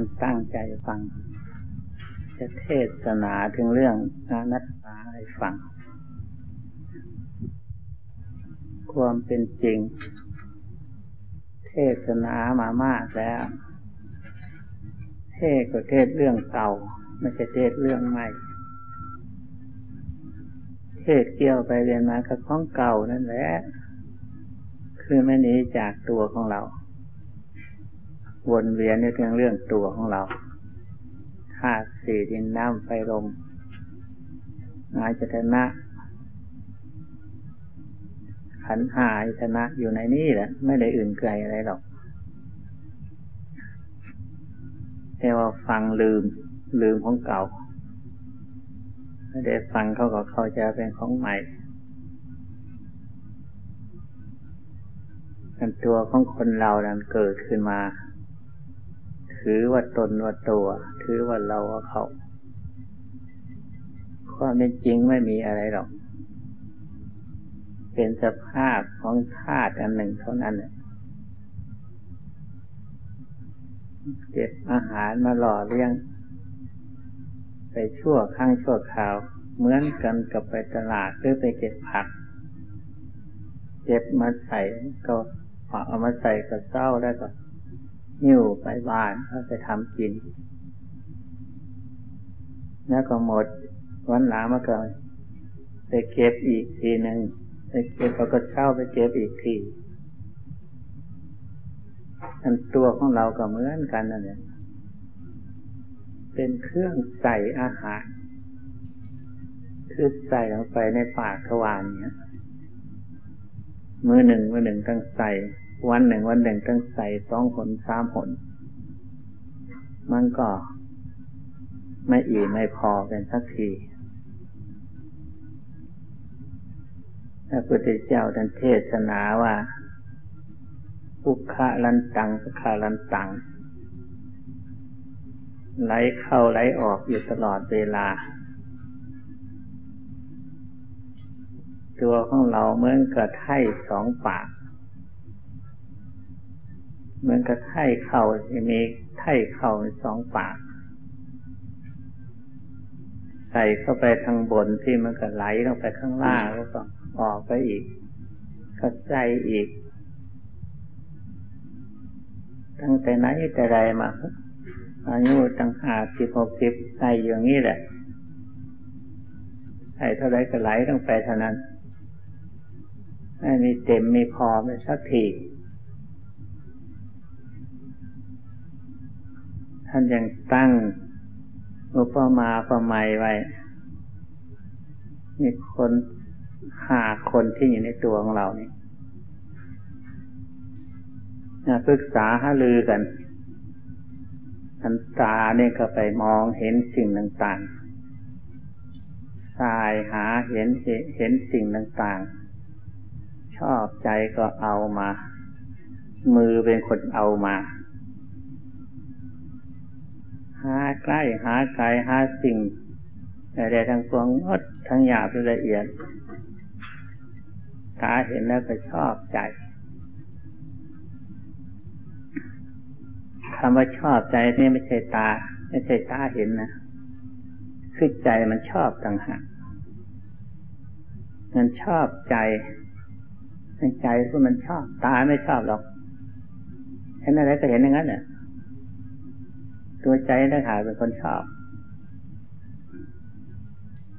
านตั้งใจฟัง จะเทศนาถึงเรื่องอนัตตาให้ฟัง ความเป็นจริง เทศนามามากแล้ว เทศก็เทศเรื่องเก่า ไม่ใช่เทศเรื่องใหม่ เทศเกี่ยวไปเรียนมากับของเก่านั่นแหละ คือไม่หนีจากตัวของเรา วนเวียนในเรื่องเรื่องตัวของเราธาตุสี่ดินน้ำไฟลมงายตนะ ขันหายชนะอยู่ในนี้แหละ ไม่ได้อื่นไกลอะไรหรอกแต่ว่าฟังลืมลืมของเก่าไม่ได้ฟังเขาก็เข้าใจเป็นของใหม่ตัวของคนเรานั้นเกิดขึ้นมา ถือว่าตนว่าตัว ถือว่าเราว่าเขาความเป็นจริงไม่มีอะไรหรอก เป็นสภาพของธาตุอันหนึ่งเท่านั้นเก็บอาหารมาหล่อเลี้ยง ไปชั่วข้างชั่วคราว เหมือนกันกับไปตลาดหรือไปเก็บผัก เก็บมาใส่ก็เอามาใส่กระเซ้าแล้วก็ หิ้วไปบ้านเขาไปทำกิน แล้วก็หมด วันหลังมาก่อนไปเก็บอีกทีหนึ่งไปเก็บแล้วก็เช่าไปเก็บอีกทีอันตัวของเราก็เหมือนกันนั่นแหละเป็นเครื่องใส่อาหาร คือใส่ลงไปในปากทวารเนี่ยมือหนึ่งมือหนึ่งต้องใส่ วันหนึ่งวันหนึ่งต้องใส่สองผลสามผล มันก็ไม่อิ่มไม่พอเป็นสักที พระพุทธเจ้าท่านเทศนาว่าอุคาลันตังสุคาลันตัง ไหลเข้าไหลออกอยู่ตลอดเวลา ตัวของเราเหมือนกับไถ่สองปาก เหมือนกับไถ่เข่าจะมีไถ่เข่าสองปาก ใส่เข้าไปทางบนที่มันก็ไหลลงไปข้างล่างแล้วก็ออกไปอีกก็ใส่อีก ตั้งแต่ไหนแต่ไรมาอายุตั้งห้าสิบหกสิบใส่อย่างนี้แหละใส่เท่าไรก็ไหลลงไปเท่านั้น ไม่มีเต็มมีพอไม่สักที ท่านยังตั้งอุปมาประไมยไว้ มีคนหาคนที่อยู่ในตัวของเรานี่ปรึกษาหาลือกันอันตาเนี่ยก็ไปมองเห็นสิ่งต่างๆสายหาเห็นเห็นสิ่งต่างๆ ชอบใจก็เอามา มือเป็นคนเอามา หาใกล้หาไกลหาสิ่งใดๆทั้งปวงอดทั้งหยาบละเอียดตาเห็นแล้วก็ชอบใจคำว่าชอบใจนี่ไม่ใช่ตา ไม่ใช่ตาเห็นนะคือใจมันชอบต่างหากมันชอบใจมันใจเพราะมันชอบ ตาไม่ชอบหรอกเห็นอะไรก็เห็นอย่างนั้นเนี่ย ตัวใจได้หาเป็นคนชอบ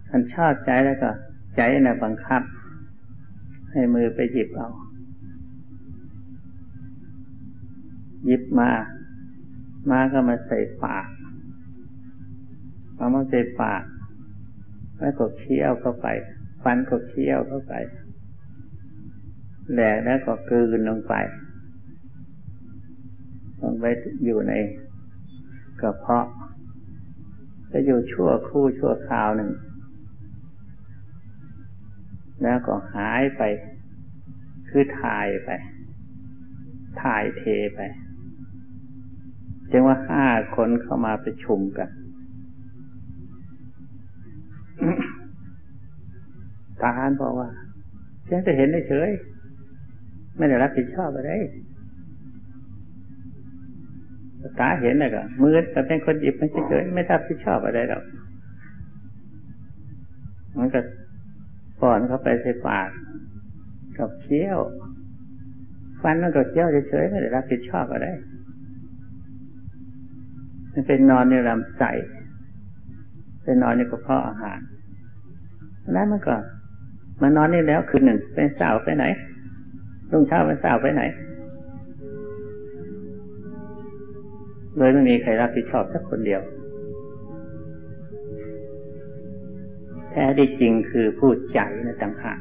คนชอบใจแล้วก็ ใจน่ะบังคับ ให้มือไปหยิบเอาหยิบมา มาก็มาใส่ปากเอามาใส่ปาก แล้วก็เคี้ยวเข้าไป ฟันก็เคี้ยวเข้าไปแหลกแล้วก็กลืนลงไปลงไปอยู่ใน กระเพาะจะอยู่ชั่วคู่ชั่วคราวหนึ่ง แล้วก็หายไป คือถ่ายไป ถ่ายเทไปจึงว่าห้าคนเข้ามาประชุมกัน ตาหานบอกว่าเพียงจะเห็นเฉย ไม่ได้รับผิดชอบอะไร ตาเห็นเลยก็มือแต่เป็นคนหยิบมันเฉยๆไม่รับผิดชอบอะไรหรอกมันก็ป้อนเข้าไปใส่ปากกับเคี้ยว ฟันมันก็เคี้ยวเฉยๆไม่ได้รับผิดชอบอะไรมันเป็นนอนในลำไส้เป็นนอนในกระเพาะอาหารแล้วมันก็มานอนนี่แล้วคืนหนึ่งเป็นสาวไปไหนรุ่งเช้าเป็นสาวไปไหน เลยไม่มีใครรับผิดชอบสักคนเดียว แท้ที่จริงคือผู้ใจนะต่างหาก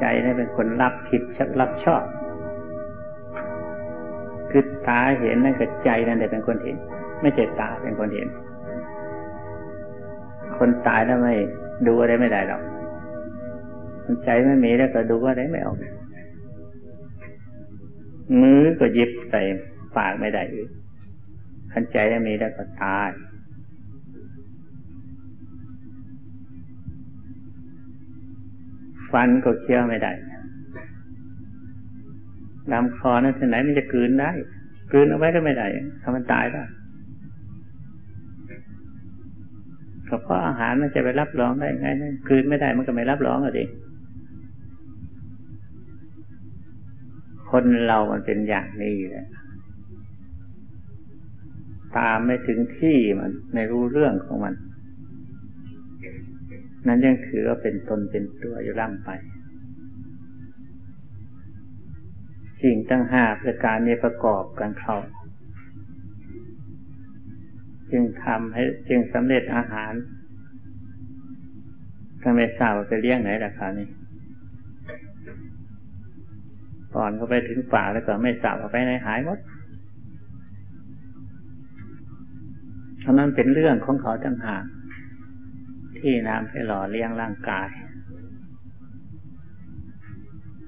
ใจนี่เป็นคนรับผิดรับชอบ คือตาเห็นนั่นก็ใจนั่นแหละเป็นคนเห็น ไม่ใช่ตาเป็นคนเห็น คนตายแล้วไม่ดูอะไรไม่ได้หรอกใจไม่มีแล้วก็ดูอะไรไม่ออก มือก็ยิบใส่ปากไม่ได้อีกขันใจไม่มีแล้วก็ตายฟันก็เคี้ยวไม่ได้ลำคอนั้นที่ไหนมันจะกืนได้กืนเอาไว้ก็ไม่ได้ทำมันตายได้ก็เพราะอาหารมันจะไปรับรองได้ไงคืนไม่ได้มันก็ไม่รับรองอะดิ คนเรามันเป็นอย่างนี้แหละตามไม่ถึงที่มันไม่รู้เรื่องของมัน นั้นยังถือว่าเป็นตนเป็นตัวอยู่ร่ำไปสิ่งตั้งห้าประการนี้ประกอบกันเข้าจึงทำให้จึงสำเร็จอาหารก็ไม่ทราบว่าไปเลี้ยงไหนราคานี้ ก่อนเขาไปถึงป่าแล้วก็ไม่สาบไปในหายหมดเพราะนั้นเป็นเรื่องของเขาตั้งหากที่น้ำให้หล่อเลี้ยงร่างกาย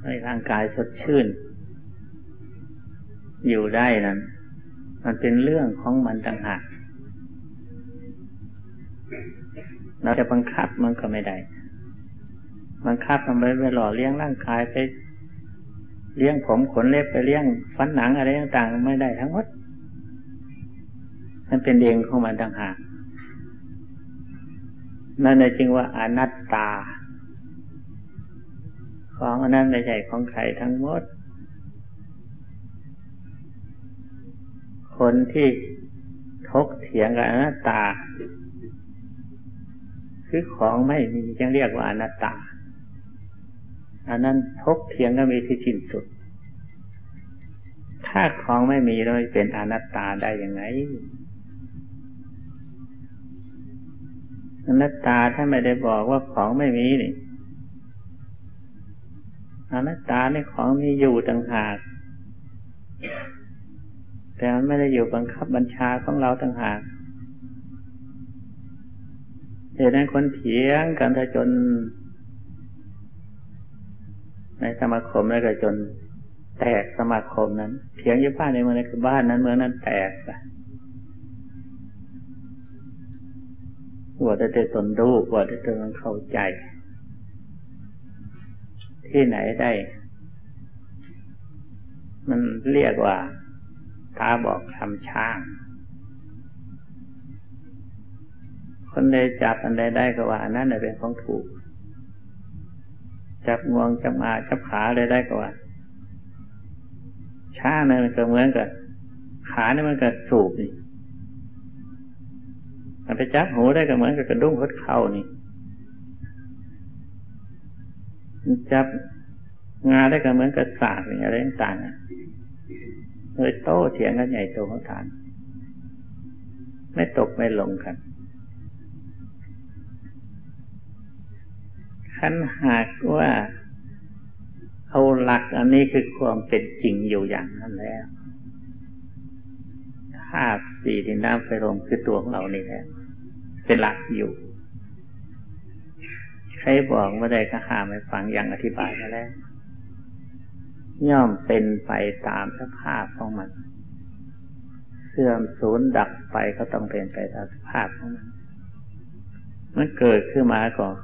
ให้ร่างกายสดชื่น อยู่ได้นั้น มันเป็นเรื่องของมันต่างหากเราจะบังคับมันก็ไม่ได้ บังคับมันไปหล่อเลี้ยงร่างกายไป เลี้ยงผมขนเล็บไปเลี้ยงฟันหนังอะไรต่างๆ ไม่ได้ทั้งหมด มันเป็นเองของมันต่างหากนั่นเลยจึงว่าอนัตตา ของอันนั้นไม่ใช่ของใครทั้งหมด คนที่ทกเถียงกับอนัตตา คือของไม่มีจึงเรียกว่าอนัตตา อันนั้นทกเถียงก็มีที่สิ้นสุด ถ้าของไม่มีเลยเป็นอนัตตาได้ยังไง อนัตตาถ้าไม่ได้บอกว่าของไม่มีนี่อนัตตาในของมีอยู่ต่างหาก แต่มันไม่ได้อยู่บังคับบัญชาของเราต่างหากเหตุนั้นคนเถียงกันถ้าจน ในสมาคมแล้วก็จนแตกสมาคมนั้นเถียงยี่บ้านในเมืองนั้นคือบ้านนั้นเมืองนั้นแตกไปหัวจะเจอตนรู้หัวจะเจอมันเข้าใจ ที่ไหนได้ มันเรียกว่าตาบอกทำช่าง คนใดจับอันใดได้ก็ว่านนั้นเป็นของถูก จับงวงจับมาจับขาเลยได้ก็ว่าช้าเนี่ยมันก็เหมือนกับขาเนี่ยมันก็สูบนี่มันไปจับหูได้ก็เหมือนกับกระดุ้งรถเข่านี่จับงาได้ก็เหมือนกับสากนี่อะไรต่างๆเลยโต้เถียงกันใหญ่โตเขาทาน ไม่ตกไม่ลงกัน ขันหากว่าเอาหลักอันนี้คือความเป็นจริงอยู่อย่างนั้นแล้วธาตุสี่ดินน้ำไฟลมคือตัวของเรานี่แหละเป็นหลักอยู่ ใครบอกว่าได้ก็หาไม่ฟังอย่างอธิบายมาแล้วย่อมเป็นไปตามสภาพของมัน เสื่อมสูญดับไปก็ต้องเป็นไปตามสภาพของมัน มันเกิดขึ้นมาก่อน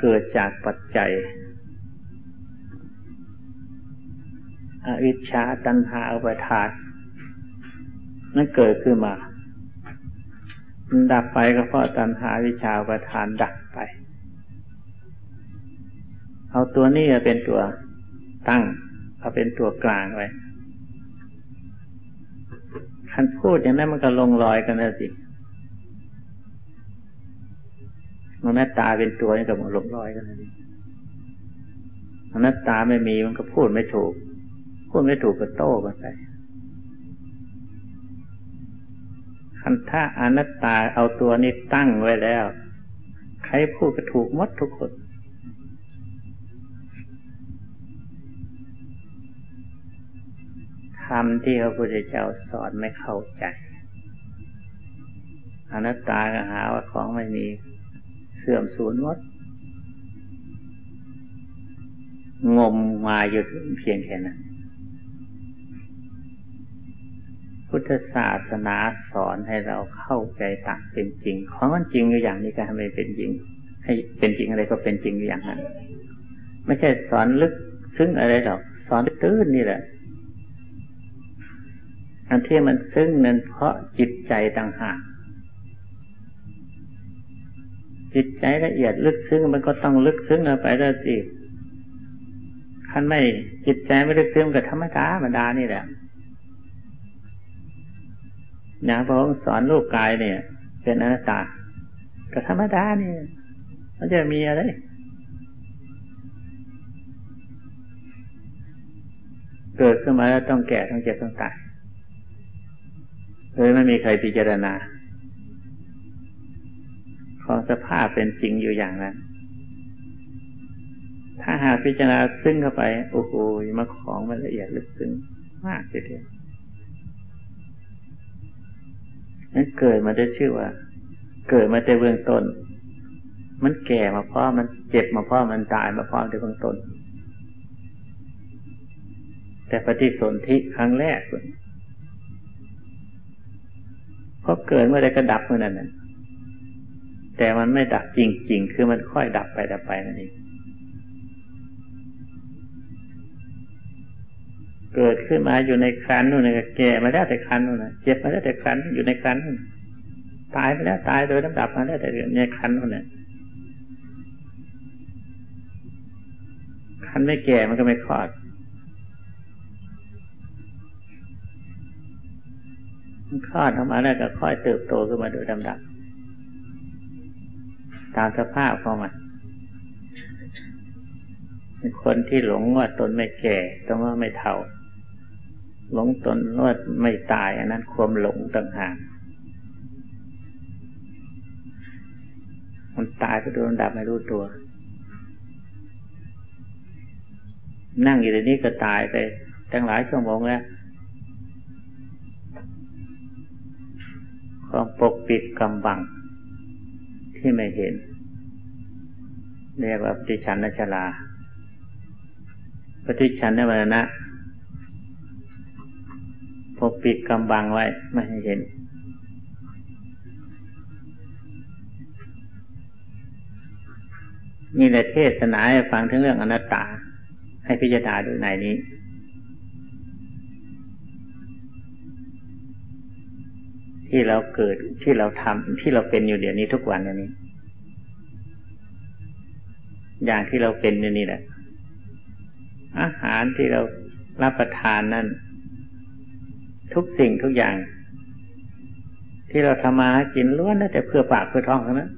เกิดจากปัจจัย อวิชชาตัณหาอุปทานนั่นเกิดขึ้นมาดับไปก็เพราะตัณหาวิชาอุปทานดับไป เอาตัวนี้เป็นตัวตั้ง เอาเป็นตัวกลางไว้คันพูดอย่างนั้นมันก็ลงรอยกันแล้วสิ มันหน้าตาเป็นตัวนี่กับมันลงรอยกันแล้วสิอนัตตาไม่มีมันก็พูดไม่ถูก พูดไม่ถูกก็โต้กันไปคันถ้าอนัตตาเอาตัวนี้ตั้งไว้แล้ว ใครพูดก็ถูกมดทุกคนคำที่พระพุทธเจ้าสอนไม่เข้าใจ อนัตตาก็หาว่าของไม่มี เสื่อมสูญหมดงมมาอยู่เพียงแค่นั้น พุทธศาสนาสอนให้เราเข้าใจตามเป็นจริง ของมันจริงอยู่อย่างนี้ก็ทำให้เป็นจริง ให้เป็นจริงอะไรก็เป็นจริงอย่างนั้น ไม่ใช่สอนลึกซึ้งอะไรหรอก สอนตื้นนี่แหละ อันที่มันซึ้งนั้นเพราะจิตใจต่างหาก จิตใจละเอียดลึกซึ้งมันก็ต้องลึกซึ้งไปแล้วสิท่านไม่จิตใจไม่ได้ซึมกับธรรมดาธรรมดานี่แหละอย่างพระองค์สอนรูปกายเนี่ย เป็นอนัตตากับธรรมดานี่มันจะมีอะไรเกิดขึ้นมาแล้วต้องแก่ต้องเจ็บต้องตายเลยไม่มีใครพิจารณา ของสภาพเป็นจริงอยู่อย่างนั้น ถ้าหากพิจารณาซึ้งเข้าไป โอ้โหมาของมันละเอียดลึกซึ้งมากทีเดียวนั้นเกิดมาได้ชื่อว่า เกิดมาแต่เบื้องต้น มันแก่มาเพราะมันเจ็บมาเพราะมันตายมาเพราะในเบื้องต้น แต่ปฏิสนธิครั้งแรกเพราะเกิดเมื่อใดก็ดับเมื่อนั้น แต่มันไม่ดับจริง ๆ คือมันค่อยดับไปดับไปนั่นเองเกิดขึ้นมาอยู่ในครันนู่นนแก่มาแล้วแต่ครันนู่นนะเจ็บมาแล้วแต่ครันอยู่ในครันนู่นตายไปแล้วตายโดยลำดับมาแล้วแต่ในครันนู่นน่ะคันไม่แก่มันก็ไม่คลอดมันคลอดออกมาแล้วก็ค่อยเติบโตขึ้นมาโดยลำดับ ตามสภาพของมันคนที่หลงว่าตนไม่แก่ต้องว่าไม่เท่า หลงตนว่าไม่ตาย อันนั้นความหลงต่างหากมันตายก็โดนดับไม่รู้ตัว นั่งอยู่ในนี้ก็ตายไปตั้งหลายชั่วโมงแล้วความปกปิดกำบัง ที่ไม่เห็น เรียกว่าปฏิชันนชลา ปฏิชันนวรณะปกปิดกำบังไว้ไม่ให้เห็นมีแต่เทศนาให้ฟังถึงเรื่องอนัตตา ให้พิจารณาดูในนี้ ที่เราเกิดที่เราทำที่เราเป็นอยู่เดี๋ยวนี้ทุกวันนี้ อย่างที่เราเป็นอยู่นี่แหละ อาหารที่เรารับประทานนั่น ทุกสิ่งทุกอย่าง ที่เราทำมากินล้วนแต่เพื่อปากเพื่อท้องเท่านั้น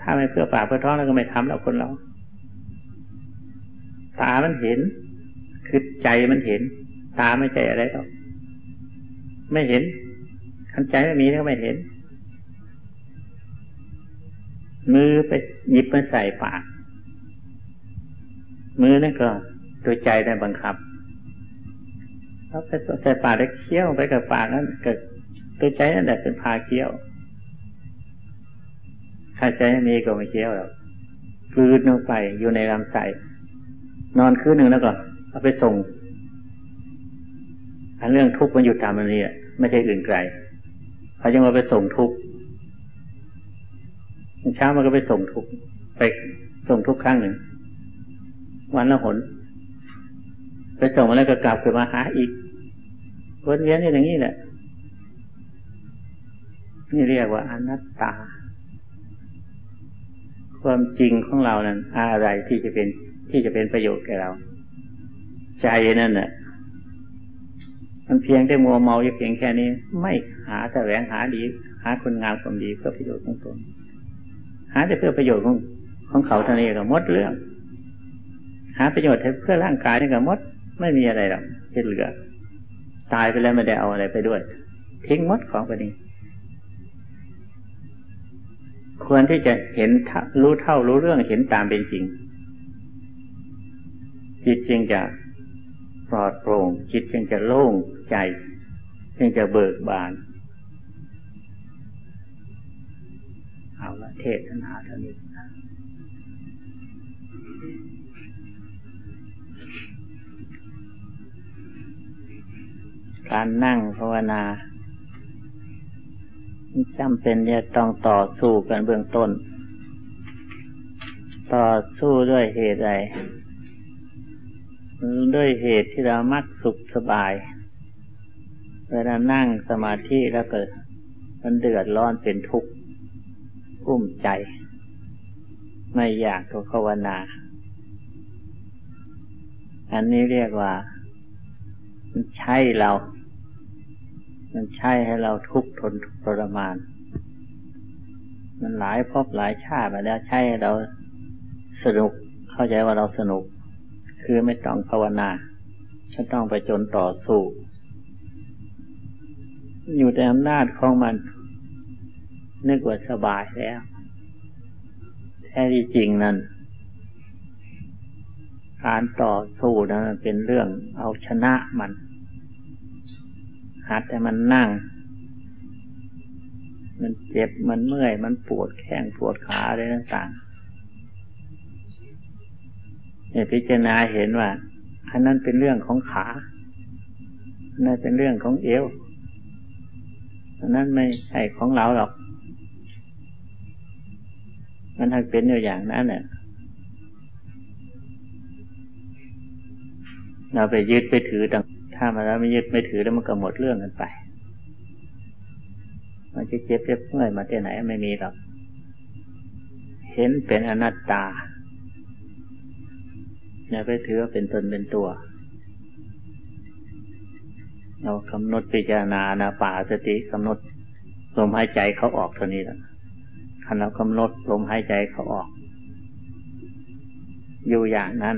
ถ้าไม่เพื่อปากเพื่อท้องเราก็ไม่ทำแล้วคนเราตามันเห็น คือใจมันเห็น ตาไม่ใจอะไรหรอก ไม่เห็นันใจไม่มีก็ไม่เห็น มือไปหยิบมาใส่ปาก มือนั่นก็ตัวใจได้บังคับเขาไปใส่ปากแล้วเคี้ยวไปกับปากนั้นเกิดตัวใจนั่นแหละเป็นพาเคี้ยวถ้าใจมีก็ไม่เคี้ยวหรอกคืนลงไปอยู่ในลำไส้นอนคืนหนึ่งแล้วก็เอาไปส่งอันเรื่องทุกข์มันอยู่ตามอันนี้ไม่ใช่อื่นไกล เขาจะมาไปส่งทุกข์เช้ามันก็ไปส่งทุกข์ไปส่งทุกข์ครั้งหนึ่ง วันละหน ไปส่งมาแล้วก็กลับขึ้นมาหาอีกวนเวียนอย่างนี้แหละ นี่เรียกว่าอนัตตา ความจริงของเรานั้นอะไรที่จะเป็นที่จะเป็นประโยชน์แก่เรา ใจนั่นน่ะ มันเพียงได้มัวเมาอยู่เพียงแค่นี้ ไม่หาแต่แหวงหาดี หาคนงามความดีเพื่อประโยชน์ของตนหาแต่เพื่อประโยชน์ของของเขาเท่านี้ก็หมดเรื่อง หาประโยชน์เพื่อร่างกายนี่ก็หมด ไม่มีอะไรหรอกที่เหลือ ตายไปแล้วไม่ได้เอาอะไรไปด้วย ทิ้งหมดของไปนี้ ควรที่จะเห็นรู้เท่ารู้เรื่องเห็นตามเป็นจริง จิตจึงจะปลอดโปร่งจิตจึงจะโล่ง ใจจึงจะเบิกบาน เอาละเทศนาเท่านี้การนั่งภาวนาจำเป็นจะต้องต่อสู้กันเบื้องต้น ต่อสู้ด้วยเหตุใดด้วยเหตุที่เรามักสุขสบาย เวลานั่งสมาธิแล้วเกิด มันเดือดร้อนเป็นทุกข์กุ้มใจ ไม่อยากภาวนา อันนี้เรียกว่า มันใช่เรา มันใช่ให้เราทุกข์ทนทรมาน มันหลายพบหลายชาติมาแล้วใช่ให้เราสนุกเข้าใจว่าเราสนุก คือไม่ต้องภาวนาฉันต้องไปจนต่อสู้ อยู่ในอำนาจของมัน นึกว่าสบายแล้ว แท้ที่จริงนั้น การต่อสู้นั้นเป็นเรื่องเอาชนะมัน หัดแต่มันนั่ง มันเจ็บมันเมื่อย มันปวดแข้งปวดขาอะไรต่างๆเนี่ยพิจารณาเห็นว่าอันนั้นเป็นเรื่องของขาอันนั้นเป็นเรื่องของเอว นนั้นไม่ใช่ของเราหรอก มันถ้าเป็นอยู่อย่างนั้นเนี่ยเราไปยึดไปถือต่างถ้ามาแล้วไม่ยึดไม่ถือแล้วมันก็หมดเรื่องกันไป มันจะเจ็บเจ็บเมื่อยมาที่ไหนไม่มีหรอก เห็นเป็นอนัตตาอย่าไปถือว่าเป็นตนเป็นตัว เรากำหนดพิจารณานะป่าสติกำหนดลมหายใจเขาออกเท่านี้แหละคันเรากำหนดลมหายใจเขาออก อยู่อย่างนั้น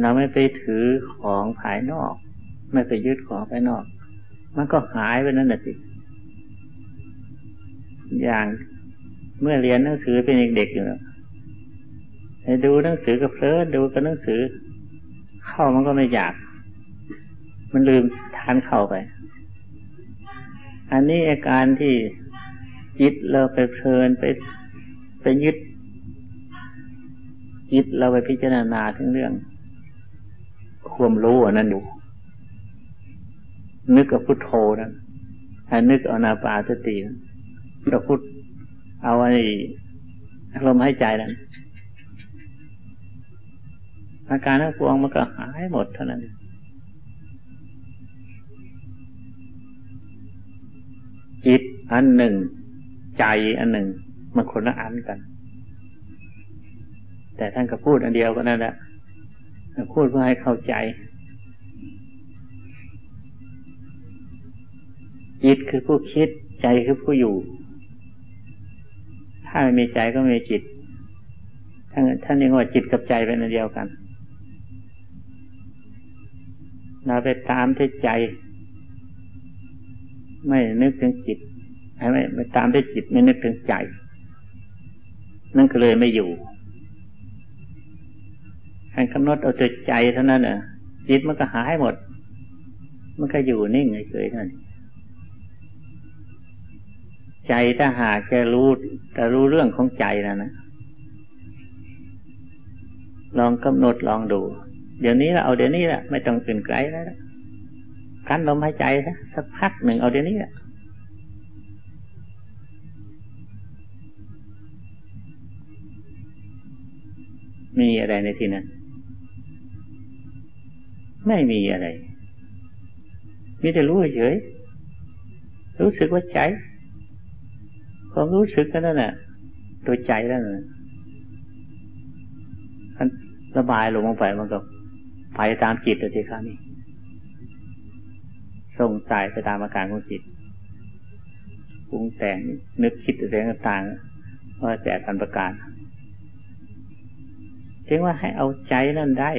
เราไม่ไปถือของภายนอก ไม่ไปยึดของภายนอก มันก็หายไปนั่นแหละสิอย่างเมื่อเรียนหนังสือเป็นเด็กๆอยู่แล้วดูหนังสือกับเพลินดูกับหนังสือ เข้ามันก็ไม่อยาก มันลืมทานเข้าไป อันนี้อาการที่จิตเราไปเพลินไปไปยึด จิตเราไปพิจารณาถึงเรื่อง ความรู้อันนั้นอยู่ นึกกับพุทโธนั้นห้นึกเอานาปาสติเราพุทเอาไอ้ลมหายใจนั้นอาการทั้งปวงมันก็หายหมดเท่านั้น จิตอันหนึ่ง ใจอันหนึ่ง มันคนละอันกัน แต่ท่านก็พูดอันเดียวก็นั่นแหละพูดเพื่อให้เข้าใจ จิตคือผู้คิด ใจคือผู้อยู่ ถ้าไม่มีใจก็ไม่มีจิตท่านท่านเรียกว่าจิตกับใจเป็นอันเดียวกันเราไปตามที่ใจ ไม่นึกถึงจิตไม่ไปตามที่จิตไม่นึกถึงใจ นั่นก็เลยไม่อยู่การกำหนดเอาแต่ใจเท่านั้นน่ะ จิตมันก็หายหมด มันก็อยู่นิ่งเฉยๆนั่นใจถ้าหากจะรู้แต่รู้เรื่องของใจนะนะลองกำหนดลองดู เดี๋ยวนี้ละเอาเดี๋ยวนี้ละไม่ต้องตื่นไกลแล้ว กันลมหายใจสักพักหนึ่งเอาเดี๋ยวนี้มีอะไรในที่นั้น ไม่มีอะไร มีแต่รู้เฉย รู้สึกว่าใจความรู้สึกนั่นแหละตัวใจนั่นแหละมันระบายลงลงไปมันก็ไปตามจิตเลยทีครับนี่ ส่งสายไปตามอาการของจิตปรุงแต่งนึกคิดอะไรต่างๆว่าแต่พันประการจึงว่าให้เอาใจนั่นได้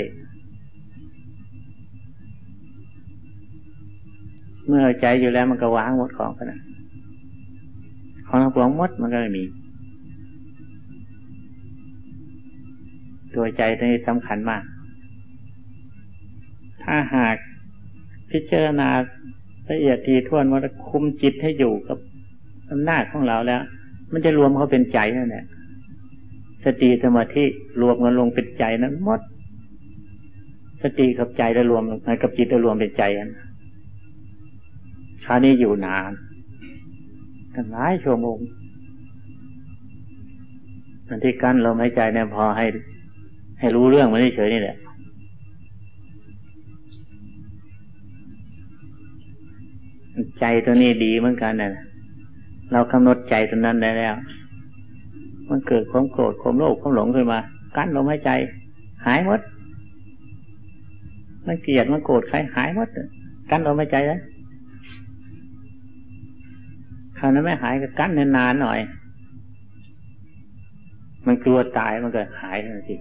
เมื่อใจอยู่แล้วมันก็วางหมดของกันนะของทั้งปวงมดมันก็ไม่มี ตัวใจนี้สำคัญมาก ถ้าหาก พิจารณาละเอียดทีท่วนว่าคุมจิตให้อยู่กับอำนาจของเราแล้ว มันจะรวมเขาเป็นใจนั่นแหละสติสมาธิรวมกันลงเป็นใจนั้นหมด สติกับใจจะรวมกับจิตจะรวมเป็นใจกันคราวนี้อยู่นานตั้งหลายชั่วโมงอันที่กั้นเราไม่ใจเนี่ยพอให้ ให้รู้เรื่องมันเฉยนี่แหละ ใจตัวนี้ดีเหมือนกันนะเรากำหนดใจตัวนั้นได้แล้ว มันเกิดความโกรธความโลภความหลงขึ้นมา กั้นลมหายใจ หายหมด มันเกลียดมันโกรธใครหายหมด กั้นลมหายใจแล้วคราวนั้นไม่หายก็กั้นนานๆหน่อย มันกลัวตายมันก็หายทันที